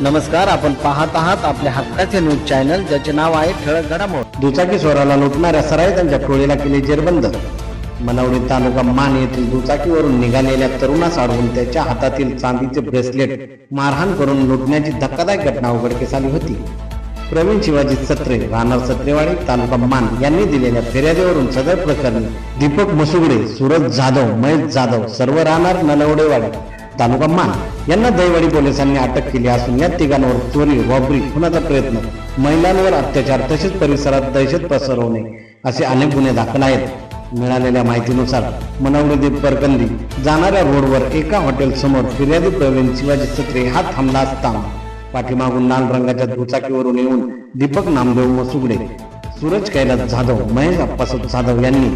नमस्कार आपण पाहत आहात आपल्या हक्काचे न्यूज चॅनल ज्याचे नाव आहे ठळक घडामोड. दुचाकी स्वराला लुटणाऱ्या सराय त्यांच्या टोळीला केले जेरबंद. मनवडी तालुका मान येथील दुचाकीवरून निघालेल्या तरुणास अडवून त्याच्या हातातील चांदीचे ब्रेसलेट मारहाण करून लुटण्याची धक्कादायक घटना उघडकीस आली होती. प्रवीण शिवाजी सत्रे राहणार सत्रेवाडी तालुका मान यांनी दिलेल्या फिर्यादीवरून सदर प्रकरणी दीपक मसुगडे सूरज जाधव महेश जाधव सर्व राहणार नलवडेवाडी तालुका मान. यांना दैवाडी पोलिसांनी अटक केली असून या तिघांवर चोरी रॉबरी खुनाचा प्रयत्न महिलांवर अत्याचार तसेच परिसरात दहशत पसरवणे असे अनेक गुन्हे दाखल आहेत. मिळालेल्या माहितीनुसार मनवडी परकंदी जाणाऱ्या रोडवर एका हॉटेल समोर फिर्यादी प्रवीण शिवाजी सत्रे हा थांबला असता. पाठीमागून लाल रंगाच्या दुचाकीवरून येऊन दीपक नामदेव मसुगडे सूरज कैलास जाधव महेश अप्पासाहेब जाधव यांनी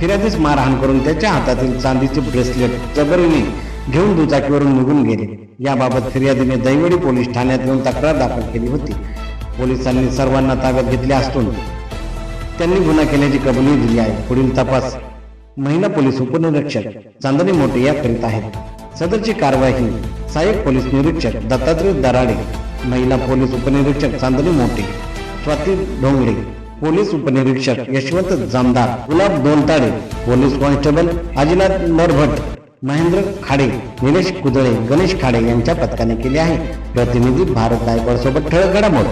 फिर्यादीस मारहाण करून त्याच्या हातातील चांदीचे ब्रेसलेट जबरीने घेऊन दुचाकीवरून निघून गेले. याबाबत फिर्यादीने दैवडी पोलीस ठाण्यात येऊन तक्रार दाखल केली होती. पोलिसांनी सर्वांना ताब्यात घेतले असून त्यांनी गुन्हा केल्याची कबुली दिली आहे. पुढील तपास महिला पोलीस उपनिरीक्षक चांदणी मोटे या करीत आहेत. सदरची कारवाई सहाय्यक पोलीस निरीक्षक दत्तात्रय दराडे महिला पोलीस उपनिरीक्षक चांदणी मोठे स्वाती ढोंगडे पोलीस उपनिरीक्षक यशवंत जामदार गुलाब दोनताडे पोलीस कॉन्स्टेबल अजिनाथ मरभट महेंद्र खाडे निलेश कुदळे गणेश खाडे यांच्या पथकाने केले आहे. प्रतिनिधी भारत गायकवाड सोबत ठळक घडामोड.